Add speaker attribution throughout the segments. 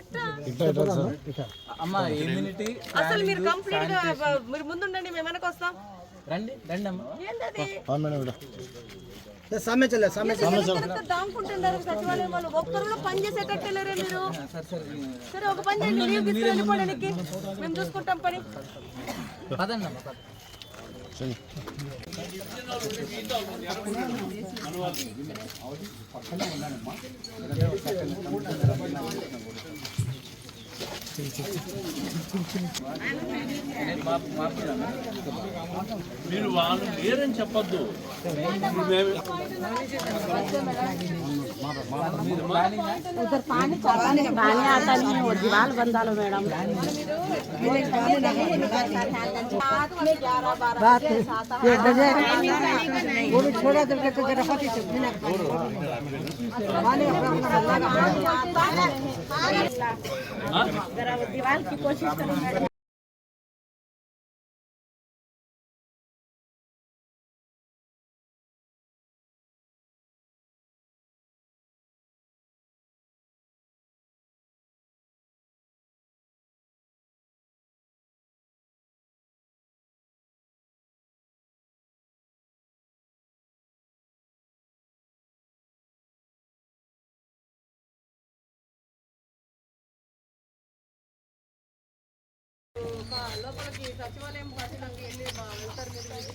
Speaker 1: ఎట్లా
Speaker 2: అమ్మ ఇమ్యూనిటీ
Speaker 1: అసలు మీరు కంప్లీట్గా మీరు ముందుండండి మేము వెనక వస్తాం.
Speaker 2: రండి రండి అమ్మ
Speaker 1: ఏంటది సచివాలయం వాళ్ళు? ఒక్కరు కూడా పని చేసేటట్టు లేరే మీరు
Speaker 2: సరే సరే
Speaker 1: సరే ఒక పని చేయండి లీవ్. మేము చూసుకుంటాం పని.
Speaker 2: పదండి అమ్మ పద
Speaker 3: మీరు వాళ్ళు లేరని చెప్పొద్దు మేము
Speaker 4: उधर पानी चलता नहीं पानी आता नहीं है वो दीवार बंदा लो मैडम बात ये बजे वो भी छोड़ा दे के जरा पति से बिना पानी जरा वो दीवार की कोशिश करो
Speaker 1: లోపలికి సచివాలయం పట్టణంకి వెళ్ళి వెళ్తారు మీరు.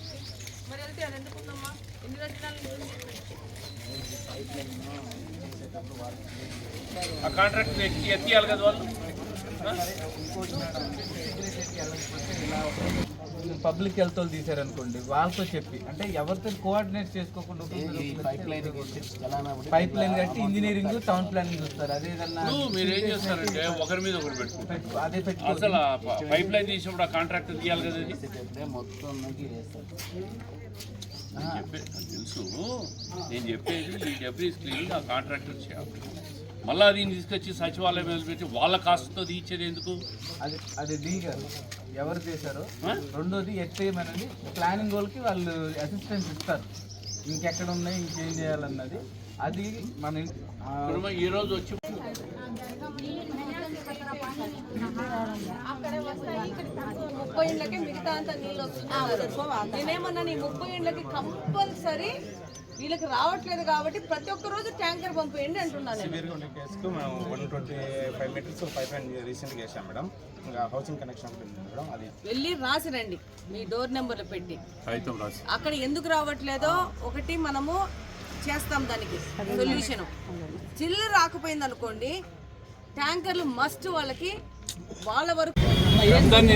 Speaker 1: మరి వెళ్తే అది ఎందుకుందమ్మా? ఎన్ని
Speaker 3: ఆ కాంట్రాక్ట్ ఎత్తి ఎత్తియాలి కదా వాళ్ళు?
Speaker 2: పబ్లిక్ హెల్త్ వాళ్ళు తీసారనుకోండి వాళ్ళతో చెప్పి అంటే ఎవరితో కోఆర్డినేట్ చేసుకోకుండా పైప్ లైన్ పైప్ లైన్ కట్టి ఇంజనీరింగ్ టౌన్ ప్లానింగ్ చూస్తారు అదే
Speaker 3: మీరు ఏం చేస్తారంటే ఒకరి మీద ఒకరు పెట్టుకుంటారు.
Speaker 2: పెట్టు- అదే
Speaker 3: అసలు పైప్ లైన్ తీసినప్పుడు ఆ కాంట్రాక్ట్ తీయాలి కదా నాకు తెలుసు. నేను చెప్పేది ఈ డెబ్రీస్ క్లీనింగ్ ఆ కాంట్రాక్టర్ చేయాలి. మళ్ళీ దీన్ని తీసుకొచ్చి సచివాలయం పెట్టి వాళ్ళ కాస్ట్తో తీయించేది ఎందుకు?
Speaker 2: అది అది లీగల్. ఎవరు చేశారో? రెండోది ఎట్టేయమనేది ప్లానింగ్ వాళ్ళకి వాళ్ళు అసిస్టెన్స్ ఇస్తారు. ఇంకెక్కడ ఉన్నాయి ఇంకేం చేయాలన్నది. అది మన ఇన్- ఆ,
Speaker 3: ఇప్పుడు మరి ఈ రోజు వచ్చి
Speaker 1: అక్కడే వస్తాయి ఇక్కడ ముప్పై ఇండ్లకి మిగతా అంతా నీళ్ళు వస్తున్నాయి. నేనేమన్నా నీ ముప్పై ఇండ్లకి కంపల్సరీ వీళ్ళకి రావట్లేదు కాబట్టి ప్రతి ఒక్క రోజు ట్యాంకర్ పంపేయండి అంటున్నాను
Speaker 5: కేసుకు మేము one twenty five meters pipeline రీసెంట్గా వేసాం మేడం. ఇంకా హౌసింగ్ కనెక్షన్ మేడం అది.
Speaker 1: వెళ్ళి రాసి రండి. మీ డోర్ నెంబర్లు పెట్టి. అక్కడ ఎందుకు రావట్లేదో ఒకటి మనము చేస్తాం దానికి. సొల్యూషన్ చిల్లు రాకపోయింది అనుకోండి ట్యాంకర్లు మస్ట్ వాళ్ళకి వాళ్ళ వరకు
Speaker 3: అందరినీ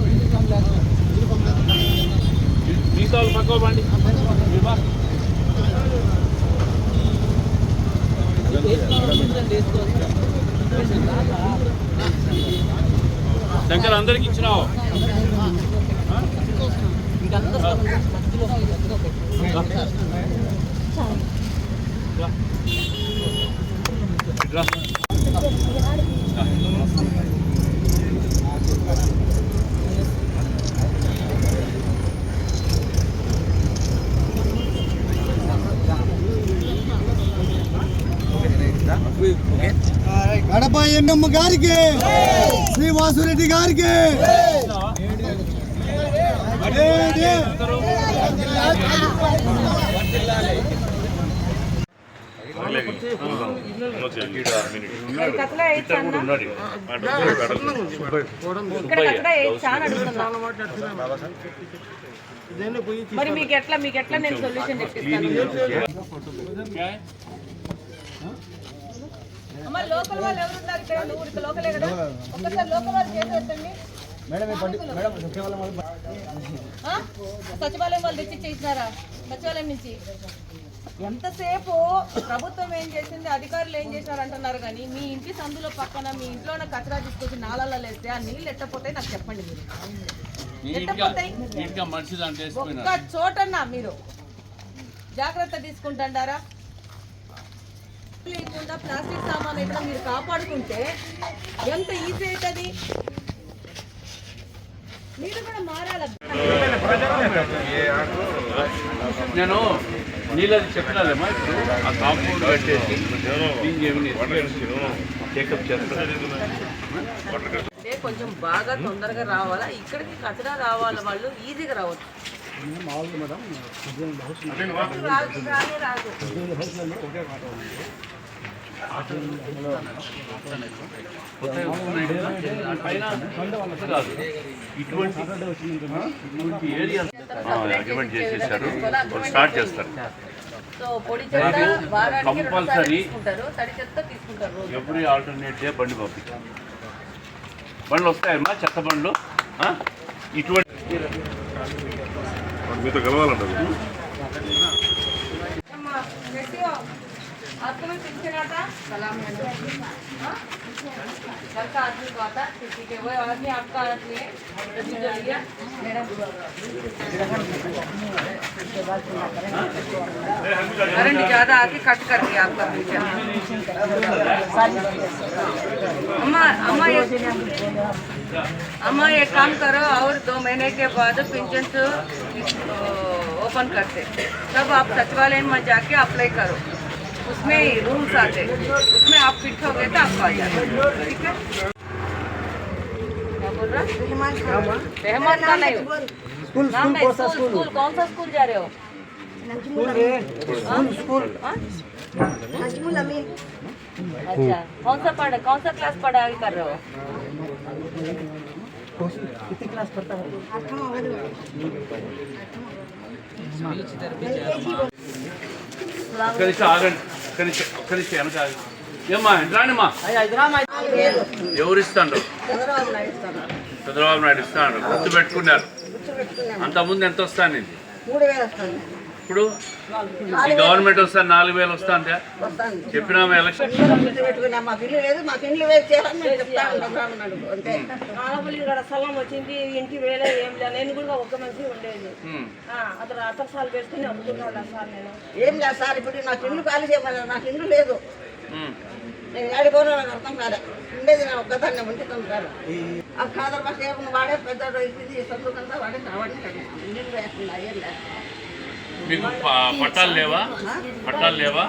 Speaker 3: పండి. శంకర్
Speaker 6: కడప ఎన్నమ్మ గారికి శ్రీ వాసురెడ్డి గారికి.
Speaker 1: మరి మీకు ఎట్లా మీకు ఎట్లా నేను సొల్యూషన్ చెప్పిస్తాను అమ్మ లోకల్ వాళ్ళు ఎవరు ఉన్నారు ఇక్కడ? నువ్వు ఇక్కడ లోకలే కదా. ఒక్కసారి లోకల్ వాళ్ళు చేసి పెట్టండి
Speaker 6: మేడం ఈ పట్టి- మేడం సచివాలయం వాళ్ళు
Speaker 1: ఆ? సచివాలయం వాళ్ళు తెచ్చి చేసినారా? సచివాలయం నుంచి? ఎంతసేపు ప్రభుత్వం ఏం చేసింది అధికారులు ఏం చేశారు అంటున్నారు కానీ మీ ఇంటి సందులో పక్కన మీ ఇంట్లో ఉన్న కచరా తీసుకొచ్చి నాళాలలో వేస్తే ఆ నీళ్ళు ఎట్టపోతాయి నాకు చెప్పండి మీరు. ఒక్క చోటన్నా మీరు. జాగ్రత్త తీసుకుంటారా లేకుండా ప్లాస్టిక్ సామాన్ అయితే మీరు కాపాడుకుంటే ఎంత ఈజీ అవుతుంది? మీరు కూడా మారాలి?
Speaker 3: నేను నీళ్ళది చెప్పినాలేమా ఇప్పుడు. ఆ కాంపౌండ్ కట్టేసి క్లీన్ చేయమని చెకప్ చేస్తాను
Speaker 1: అంటే కొంచెం బాగా తొందరగా రావాలా? ఇక్కడికి కచరా రావాలా వాళ్ళు ఈజీగా రావచ్చు. రాదు, రానే రాదు.
Speaker 3: అగ్రిమెంట్ చేసేసారు స్టార్ట్ చేస్తారు కంపల్సరీ ఎవ్రీ ఆల్టర్నేట్ డే బండి పంపించారు బండ్లు వస్తాయమ్మా చెత్త బండ్లు ఇటువంటి
Speaker 1: మీతో కలవాలంటారు आपको पेंशन आता सलाम हाँ? घर का आदमी को आता ठीक है वो आदमी आपका आदमी है करंट ज़्यादा आके कट कर दिया आपका अम्मा अम्मा ये अम्मा एक काम करो और दो महीने के बाद पेंशन ओपन करते तब आप सचिवालय में जाके अप्लाई करो। उसमें रूल्स आते उसमें आप फिट हो गए तो आपको आ जाए ठीक है? क्या बोल रहा? रहमान का नहीं नहीं स्कूल स्कूल कौन सा स्कूल जा रहे हो? हाँ? हाँ? अच्छा। कौन सा पढ़ कौन सा क्लास पढ़ाई कर रहे हो।
Speaker 3: ఒక్క నిమిషం ఆగండి. ఒక్క నిమిషం ఒక్క నిమిషం వెనక ఆగండి. ఏమ్మా రానిమ్మా? ఎవరు ఇస్తాడు చంద్రబాబు నాయుడు ఇస్తాడు గుర్తు పెట్టుకున్నారు. అంతకుముందు ఎంత వస్తాను ఇది ఇప్పుడు ఈ గవర్నమెంట్ వస్తాను నాలుగు వేలు వస్తాందా? ఎలక్షన్
Speaker 4: ఉన్నాను అంతే.
Speaker 7: ఆడపల్లి ఇక్కడ స్థలం వచ్చింది ఇంటి వేలే ఏం లేదు. నేను కూడా ఒక్క మనిషి ఉండేది. అతను అమ్ముతున్నాడు సార్ నేను?
Speaker 4: ఏం లేదు సార్ ఇప్పుడు నాకు ఇల్లు ఖాళీ చేయమన్నారు నాకు ఇల్లు లేదు. నేను ఏడిపోయినా నాకు అర్థం కాలే. ఉండేది నేను ఒక్కదాన్ని ఉంటున్నాను ఆ కాదర్ ఏమన్నా వాడే పెద్ద ఇది సందుకంతా వాడే వాడిని ఇల్లు వేస్తున్నా ఏం లేదు.
Speaker 3: మీకు పట్టాలు లేవా? పట్టాలు లేవా?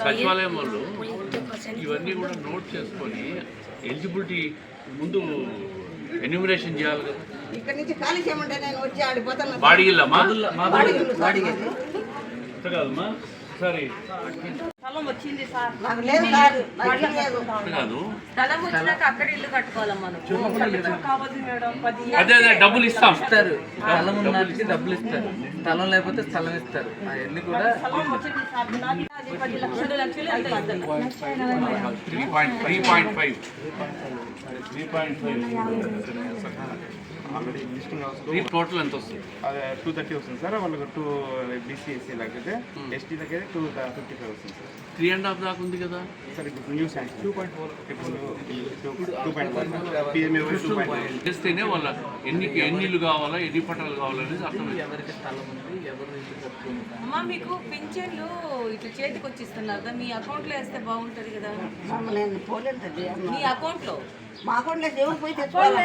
Speaker 3: సచివాలయం వాళ్ళు ఇవన్నీ కూడా నోట్ చేసుకొని ఎలిజిబిలిటీ ముందు ఎన్యూమరేషన్ చేయాలి కదా.
Speaker 4: ఇక్కడ నుంచి ఖాళీ చేయమంటే నేను వచ్చి ఆడిపోతాను
Speaker 3: బాడిగిల్లమ్మా
Speaker 4: బాడీ
Speaker 3: కాదమ్మా సరే.
Speaker 7: స్థలం వచ్చింది సార్.
Speaker 4: నాకు లేదు సార్ నాకు ఇల్లు లేదు.
Speaker 3: కాదు.
Speaker 1: స్థలం వచ్చినాక అక్కడ ఇల్లు కట్టుకోవాలమ్మా నువ్వు.
Speaker 7: కావాలి మేడం పది
Speaker 3: అదే అదే డబ్బులు ఇస్తాం.
Speaker 2: ఇస్తారు. స్థలం ఉన్నవారికి డబ్బులు ఇస్తారు. స్థలం లేకపోతే స్థలం ఇస్తారు. అవన్నీ కూడా
Speaker 7: స్థలం వచ్చింది సార్. నాది అది పది లక్షలు
Speaker 1: రెండు లక్షలు ఎంత ఇస్తారు?
Speaker 3: Three point three
Speaker 5: point five. Three
Speaker 3: total ఎంత వస్తుంది?
Speaker 5: అదే టూ థర్టీ వస్తుంది సార్. వాళ్ళకి టూ బీసీఎస్సీ లాగితే ఎస్టీ దగ్గర టూ ఫిఫ్టీ ఫైవ్ వస్తుంది సార్.
Speaker 3: త్రీ అండ్ హాఫ్ దాకా ఉంది కదా. చేస్తేనే వాళ్ళ ఎన్ని ఎన్ని ఇల్లు కావాలా ఎన్ని పట్టాలు కావాలనేది
Speaker 1: అమ్మా మీకు పింఛన్లు ఇట్లా చేతికి వచ్చి ఇస్తున్నారు కదా మీ అకౌంట్లో వేస్తే బాగుంటది కదా. మీ అకౌంట్లో
Speaker 4: మా అకౌంట్లో దేవుడు పోయి తెచ్చుకోవాలి?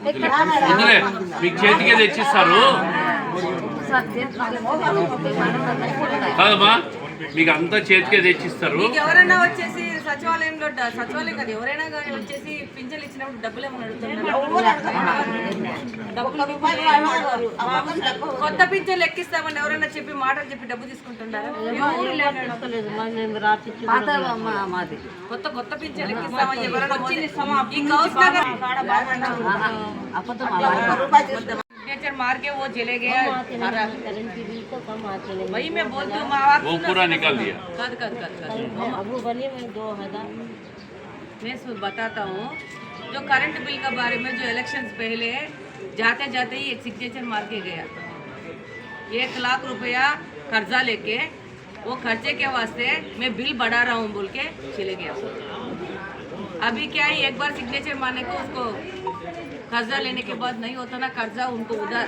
Speaker 3: అకౌంట్లో మీకు చేతికే తెచ్చిస్తారు. కాదమ్మా మీకు అంతా చేతికే తెచ్చిస్తారు.
Speaker 1: ఎవరైనా వచ్చేసి సచివాలయంలో సచివాలయం కాదు ఎవరైనా కానీ వచ్చేసి పింఛన్లు ఇచ్చినప్పుడు డబ్బులు ఏమైనా అడుగుతున్నారు
Speaker 4: ఒక్క రూపాయి వాళ్ళు అడగరు. ఆ పక్కన తక్కువ.
Speaker 1: కొత్త పింఛన్లు ఎక్కిస్తామని ఎవరైనా చెప్పి మాటలు చెప్పి డబ్బు తీసుకుంటున్నారా కొత్త కొత్త పింఛన్లు ఎక్కిస్తామని ఎవరైనా వచ్చింది ఈ కౌన్స్ నగర్
Speaker 4: ఒక్క రూపాయి తీసుకుని
Speaker 1: सिग्नेचर मार के वो चले गया सारा
Speaker 8: करंट की बिल तो कम आते हैं
Speaker 1: वही मैं बोलती हूँ माँ बाप
Speaker 3: वो
Speaker 1: सुनो,
Speaker 3: पूरा
Speaker 1: सुनो,
Speaker 3: निकाल
Speaker 1: सुनो।
Speaker 3: दिया।
Speaker 1: कर कर कर कर
Speaker 8: अब वो बने में दो हजार
Speaker 1: मैं बताता हूँ, जो करंट बिल के बारे में जो इलेक्शन पहले जाते जाते ही एक सिग्नेचर मार के गया। एक लाख रुपया कर्जा लेके, वो खर्चे के वास्ते मैं बिल बढ़ा रहा हूँ बोल के चले गया। अभी क्या है, एक बार सिग्नेचर मारने को उसको कर्जा लेने के बाद नहीं होता ना, कर्जा उनको उधर।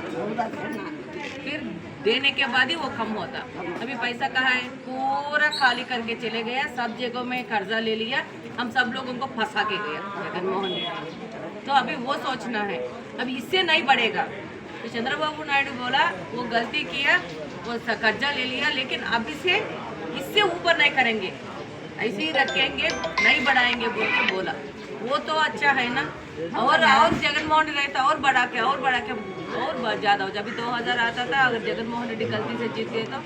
Speaker 1: फिर देने के बाद ही वो कम होता। अभी पैसा कहाँ है? पूरा खाली करके चले गया, सब जगहों में कर्जा ले लिया हम सब लोगों को फंसा के गया जगनमोहन रेड्डी तो अभी वो सोचना है। अभी इससे नहीं बढ़ेगा। तो चंद्रबाबू नायडू बोला वो गलती किया वो कर्जा ले लिया लेकिन अभी से इससे ऊपर नहीं करेंगे। ऐसे ही रखेंगे नहीं बढ़ाएँगे बोल के बोला। वो तो अच्छा है ना। और और जगनमोहन रेड्डी रहता और बढ़ा के और बढ़ा के और ज़्यादा हो जब दो हज़ार आता था अगर जगनमोहन रेड्डी गलती से जीत गए तो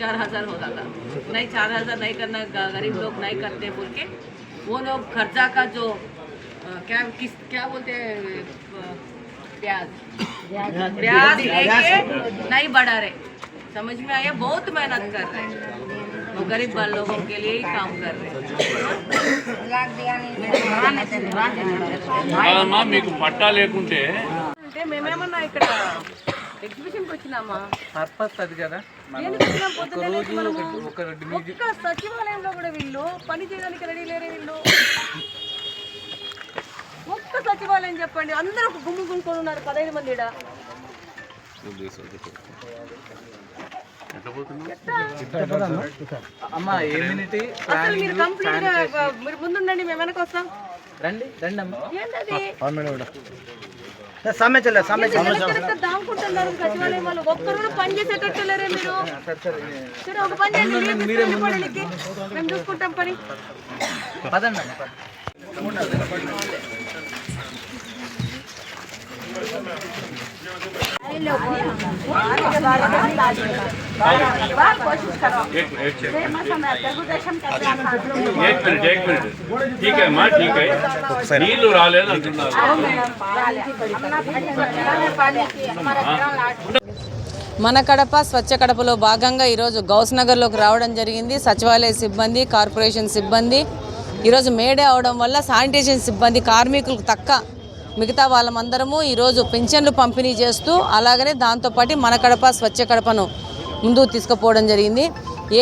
Speaker 1: चार हज़ार होता था नहीं चार हज़ार नहीं करना गरीब लोग नहीं करते बोल के। वो लोग खर्चा का जो अ, क्या किस क्या बोलते हैं अ, ब्याज ब्याज लेके नहीं बढ़ा रहे समझ में आया बहुत मेहनत कर रहे हैं वो गरीब बाल लोगों के लिए ही काम कर रहे हैं
Speaker 3: కాదమ్మా మీకు పట్టా లేకుంటే
Speaker 1: అంటే మేమేమన్నా ఇక్కడ ఎగ్జిబిషన్కి వచ్చినామా?
Speaker 2: పర్పస్ అది కదా.
Speaker 1: ఒక్క సచివాలయంలో కూడా వీళ్ళు పని చేయడానికి రెడీ లేరే వీళ్ళు. ఒక్క సచివాలయం చెప్పండి. అందరూ ఒక గుమ్ము గుంపుకొని ఉన్నారు పదహైదు మంది ఈడ.
Speaker 3: ఎట్లా పోతున్నావు
Speaker 2: అమ్మ ఇమ్యూనిటీ
Speaker 1: అసలు మీరు కంప్లీట్గా మీరు ముందుండండి మేము వెనక వస్తాం.
Speaker 2: రండి రండి అమ్మ
Speaker 1: ఏంటది దాముకుంటున్నారు? సచివాలయం వాళ్ళు ఒక్కరు కూడా పని చేసేటట్టు లేరే మీరు సరే ఒక పని చేయండి లీవ్ తీసుకొని వెళ్ళిపోండి వెళ్ళికి. మేము చూసుకుంటాం పని.
Speaker 2: పదండి.
Speaker 3: एक एक सेकंड एक मिनिट एक मिनिट ठीक है అమ్మా ठीक है నీళ్లు రాలేదు అంటున్నారు
Speaker 1: మన కడప స్వచ్ఛ కడపలో భాగంగా ఈరోజు గౌస్ నగర్లోకి రావడం జరిగింది సచివాలయ సిబ్బంది కార్పొరేషన్ సిబ్బంది ఈరోజు మేడే అవడం వల్ల శానిటేషన్ సిబ్బంది కార్మికులకు తక్క మిగతా వాళ్ళమందరము ఈరోజు పింఛన్లు పంపిణీ చేస్తూ అలాగనే దాంతోపాటు మన కడప స్వచ్ఛ కడపను ముందుకు తీసుకుపోవడం జరిగింది.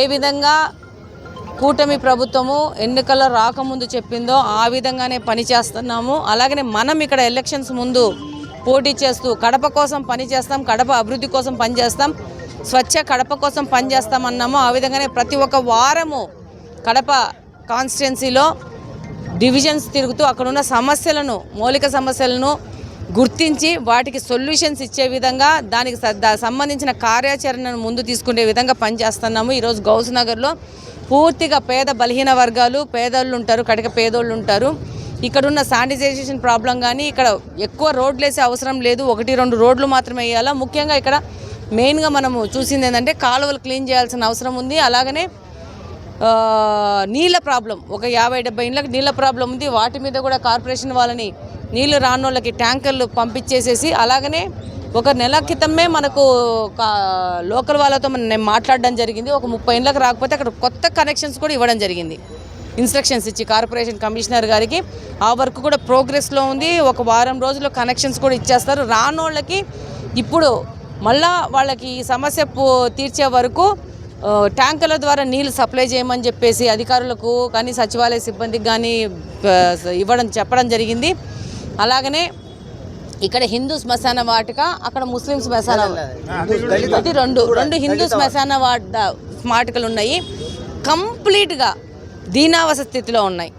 Speaker 1: ఏ విధంగా కూటమి ప్రభుత్వము ఎన్నికల్లో రాకముందు చెప్పిందో ఆ విధంగానే పని చేస్తున్నాము. అలాగనే మనం ఇక్కడ ఎలక్షన్స్ ముందు పోటీ చేస్తూ కడప కోసం పని చేస్తాం కడప అభివృద్ధి కోసం పనిచేస్తాం స్వచ్ఛ కడప కోసం పనిచేస్తామన్నాము ఆ విధంగానే ప్రతి ఒక్క వారము కడప కాన్స్టిట్యున్సీలో డివిజన్స్ తిరుగుతూ అక్కడున్న సమస్యలను మౌలిక సమస్యలను గుర్తించి వాటికి సొల్యూషన్స్ ఇచ్చే విధంగా దానికి సంబంధించిన కార్యాచరణను ముందు తీసుకునే విధంగా పనిచేస్తున్నాము. ఈరోజు గౌస్ నగర్లో పూర్తిగా పేద బలహీన వర్గాలు పేదోళ్ళు ఉంటారు కటిక పేదోళ్ళు ఉంటారు. ఇక్కడున్న శానిటైజేషన్ ప్రాబ్లం కానీ ఇక్కడ ఎక్కువ రోడ్లు వేసే అవసరం లేదు. ఒకటి రెండు రోడ్లు మాత్రమే వేయాలా? ముఖ్యంగా ఇక్కడ మెయిన్గా మనము చూసింది ఏంటంటే కాలువలు క్లీన్ చేయాల్సిన అవసరం ఉంది. అలాగనే నీళ్ళ ప్రాబ్లం. ఒక యాభై డెబ్బై ఇళ్ళకి నీళ్ళ ప్రాబ్లం ఉంది. వాటి మీద కూడా కార్పొరేషన్ వాళ్ళని నీళ్ళు రానోళ్ళకి ట్యాంకర్లు పంపించేసేసి అలాగనే ఒక నెల క్రితమే మనకు కా- లోకల్ వాళ్ళతో మనం నేను మాట్లాడడం జరిగింది. ఒక ముప్పై ఇళ్ళకి రాకపోతే అక్కడ కొత్త కనెక్షన్స్ కూడా ఇవ్వడం జరిగింది. ఇన్స్ట్రక్షన్స్ ఇచ్చి కార్పొరేషన్ కమిషనర్ గారికి. ఆ వర్క్ కూడా ప్రోగ్రెస్లో ఉంది. ఒక వారం రోజుల్లో కనెక్షన్స్ కూడా ఇచ్చేస్తారు. రానోళ్ళకి ఇప్పుడు మళ్ళా వాళ్ళకి ఈ సమస్య తీర్చే వరకు ట్యాంకర్ల ద్వారా నీళ్ళు సప్లై చేయమని చెప్పేసి అధికారులకు కానీ సచివాలయ సిబ్బందికి కానీ ఇవ్వడం చెప్పడం జరిగింది. అలాగనే ఇక్కడ హిందూ శ్మశాన వాటిక అక్కడ ముస్లిం శ్మశాన ఇది రెండు రెండు హిందూ శ్మశాన వాట వాటికలు ఉన్నాయి కంప్లీట్గా దీనావస స్థితిలో ఉన్నాయి.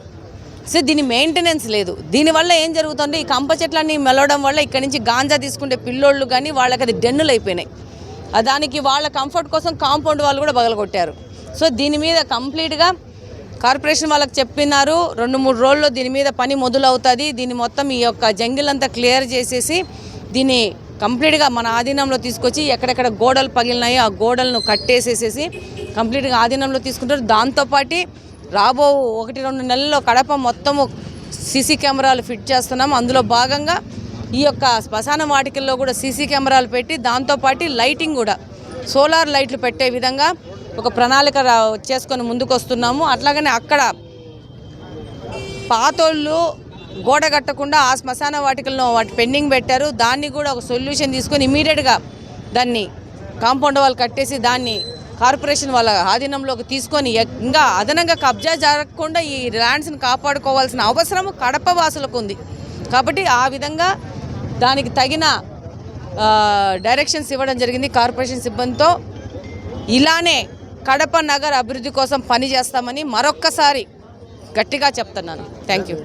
Speaker 1: సో దీని మెయింటెనెన్స్ లేదు. దీనివల్ల ఏం జరుగుతుంది? ఈ కంప చెట్లన్నీ మెలవడం వల్ల ఇక్కడి నుంచి గాంజా తీసుకుంటే పిల్లోళ్ళు కానీ వాళ్ళకి అది డెన్నులు అయిపోయినాయి దానికి వాళ్ళ కంఫర్ట్ కోసం కాంపౌండ్ వాళ్ళు కూడా బగలగొట్టారు సో దీని మీద కంప్లీట్గా కార్పొరేషన్ వాళ్ళకి చెప్పినారు రెండు మూడు రోజుల్లో దీని మీద పని మొదలవుతుంది దీన్ని మొత్తం ఈ యొక్క జంగిల్ అంతా క్లియర్ చేసేసి దీన్ని కంప్లీట్గా మన ఆధీనంలో తీసుకొచ్చి ఎక్కడెక్కడ గోడలు పగిలినాయో ఆ గోడలను కట్టేసేసేసి కంప్లీట్గా ఆధీనంలో తీసుకుంటారు. దాంతోపాటు రాబో ఒకటి రెండు నెలల్లో కడప మొత్తము సీసీ కెమెరాలు ఫిట్ చేస్తున్నాం. అందులో భాగంగా ఈ యొక్క శ్మశాన వాటికల్లో కూడా సీసీ కెమెరాలు పెట్టి దాంతోపాటు లైటింగ్ కూడా సోలార్ లైట్లు పెట్టే విధంగా ఒక ప్రణాళిక చేసుకొని ముందుకు వస్తున్నాము అట్లాగనే అక్కడ పాతోళ్ళు గోడ కట్టకుండా ఆ శ్మశాన వాటికల్లో వాటి పెండింగ్ పెట్టారు. దాన్ని కూడా ఒక సొల్యూషన్ తీసుకొని ఇమీడియట్గా దాన్ని కాంపౌండ్ వాళ్ళు కట్టేసి దాన్ని కార్పొరేషన్ వాళ్ళ ఆధీనంలోకి తీసుకొని ఇంకా అదనంగా కబ్జా జరగకుండా ఈ ల్యాండ్స్ని కాపాడుకోవాల్సిన అవసరం కడప వాసులకు ఉంది. కాబట్టి ఆ విధంగా దానికి తగిన డైరెక్షన్స్ ఇవ్వడం జరిగింది కార్పొరేషన్ సిబ్బందితో. ఇలానే కడప నగర్ అభివృద్ధి కోసం పనిచేస్తామని మరొక్కసారి గట్టిగా చెప్తున్నాను. Thank you